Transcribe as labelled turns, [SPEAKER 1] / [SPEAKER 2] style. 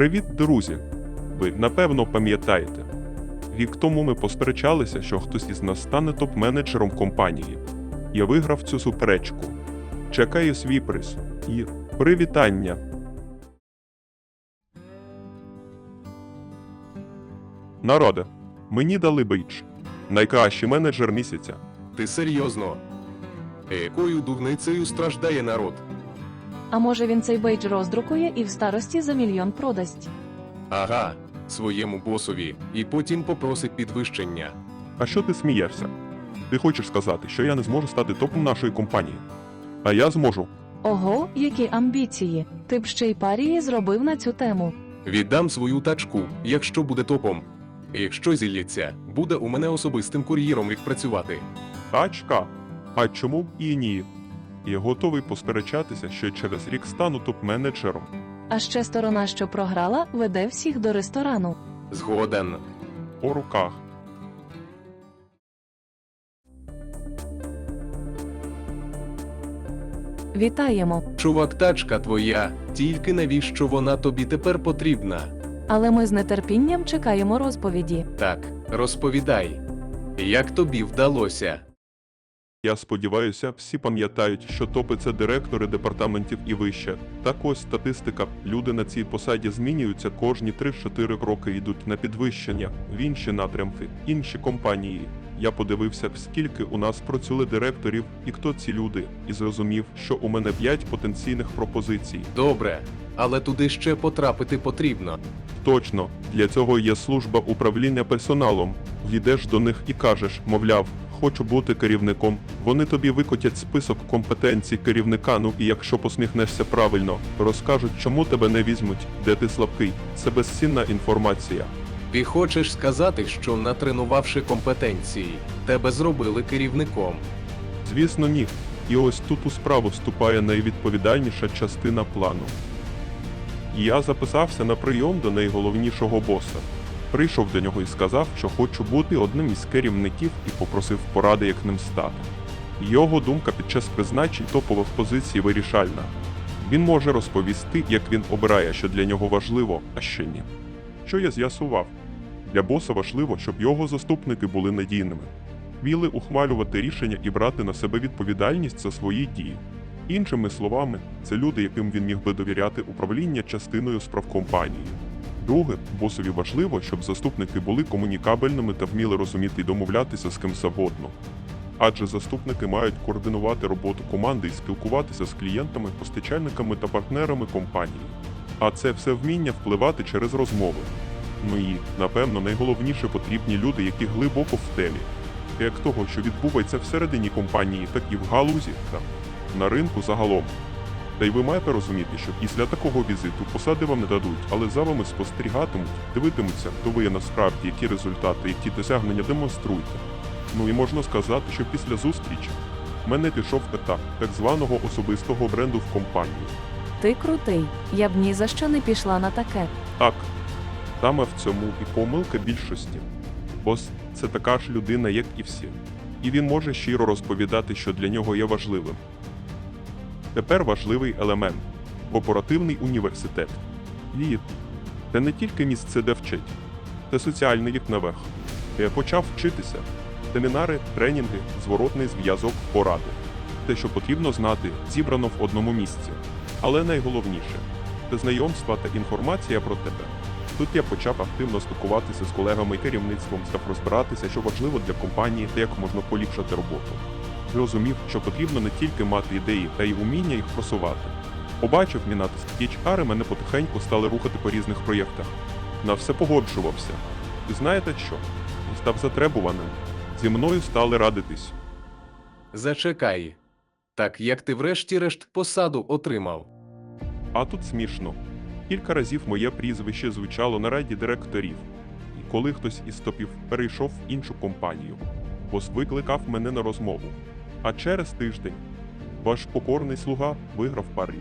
[SPEAKER 1] Привіт, друзі! Ви напевно пам'ятаєте. Рік тому ми посперечалися, що хтось із нас стане топ-менеджером компанії. Я виграв цю суперечку. Чекаю свій приз. І привітання! Народе, мені дали бейдж. Найкращий менеджер місяця.
[SPEAKER 2] Ти серйозно? Якою дурницею страждає народ?
[SPEAKER 3] А може він цей бейдж роздрукує і в старості за мільйон продасть.
[SPEAKER 2] Ага, своєму босові, і потім попросить підвищення.
[SPEAKER 1] А що ти смієшся? Ти хочеш сказати, що я не зможу стати топом нашої компанії? А я зможу.
[SPEAKER 3] Ого, які амбіції! Ти б ще й парії зробив на цю тему.
[SPEAKER 2] Віддам свою тачку, якщо буде топом. Якщо зілється, буде у мене особистим кур'єром відпрацювати.
[SPEAKER 1] Тачка? А чому б і ні? Я готовий посперечатися, що через рік стану топ-менеджером.
[SPEAKER 3] А ще сторона, що програла, веде всіх до ресторану.
[SPEAKER 2] Згоден.
[SPEAKER 1] По руках.
[SPEAKER 3] Вітаємо!
[SPEAKER 2] Чувак, тачка твоя, тільки навіщо вона тобі тепер потрібна?
[SPEAKER 3] Але ми з нетерпінням чекаємо розповіді.
[SPEAKER 2] Так, розповідай. Як тобі вдалося?
[SPEAKER 1] Я сподіваюся, всі пам'ятають, що топи це директори департаментів і вище. Так ось статистика. Люди на цій посаді змінюються кожні 3-4 роки йдуть на підвищення в інші напрямки, інші компанії. Я подивився, скільки у нас працює директорів і хто ці люди, і зрозумів, що у мене 5 потенційних пропозицій.
[SPEAKER 2] Добре, але туди ще потрапити потрібно.
[SPEAKER 1] Точно, для цього є служба управління персоналом. Йдеш до них і кажеш, мовляв, хочу бути керівником. Вони тобі викотять список компетенцій керівника. Ну і якщо посміхнешся правильно, розкажуть, чому тебе не візьмуть, де ти слабкий. Це безцінна інформація.
[SPEAKER 2] Ти хочеш сказати, що натренувавши компетенції, тебе зробили керівником.
[SPEAKER 1] Звісно, ні. І ось тут у справу вступає найвідповідальніша частина плану. Я записався на прийом до найголовнішого боса. Прийшов до нього і сказав, що хочу бути одним із керівників і попросив поради, як ним стати. Його думка під час призначень топових позицій вирішальна. Він може розповісти, як він обирає, що для нього важливо, а що ні. Що я з'ясував? Для боса важливо, щоб його заступники були надійними вміли ухвалювати рішення і брати на себе відповідальність за свої дії. Іншими словами, це люди, яким він міг би довіряти управління частиною справ компанії. Друге, босові важливо, щоб заступники були комунікабельними та вміли розуміти і домовлятися з ким завгодно. Адже заступники мають координувати роботу команди і спілкуватися з клієнтами, постачальниками та партнерами компанії. А це все вміння впливати через розмови. Ну і, напевно, найголовніше потрібні люди, які глибоко в темі як того, що відбувається всередині компанії, так і в галузі та на ринку загалом. Та й ви маєте розуміти, що після такого візиту посади вам не дадуть, але за вами спостерігатимуть, дивитимуться, хто ви є насправді, які результати, які досягнення демонструєте. Ну і можна сказати, що після зустрічі в мене пішов етап так званого особистого бренду в компанії.
[SPEAKER 3] Ти крутий. Я б ні за що не пішла на таке.
[SPEAKER 1] Так, саме в цьому і помилка більшості. Бос це така ж людина, як і всі. І він може щиро розповідати, що для нього є важливим. Тепер важливий елемент корпоративний університет. І це не тільки місце, де вчить, це соціальний вік наверх. Я почав вчитися. Семінари, тренінги, зворотний зв'язок, поради. Те, що потрібно знати, зібрано в одному місці. Але найголовніше це знайомства та інформація про тебе. Тут я почав активно спілкуватися з колегами і керівництвом, став розбиратися, що важливо для компанії та як можна поліпшити роботу. Зрозумів, що потрібно не тільки мати ідеї, та й уміння їх просувати. Побачив мій натиск HR і мене потихеньку стали рухати по різних проєктах. На все погоджувався. І знаєте що? Став затребуваним. Зі мною стали радитись.
[SPEAKER 2] Зачекай. Так як ти врешті-решт посаду отримав?
[SPEAKER 1] А тут смішно. Кілька разів моє прізвище звучало на раді директорів, і коли хтось із топів перейшов в іншу компанію, бос викликав мене на розмову. А через тиждень ваш покорний слуга виграв парі.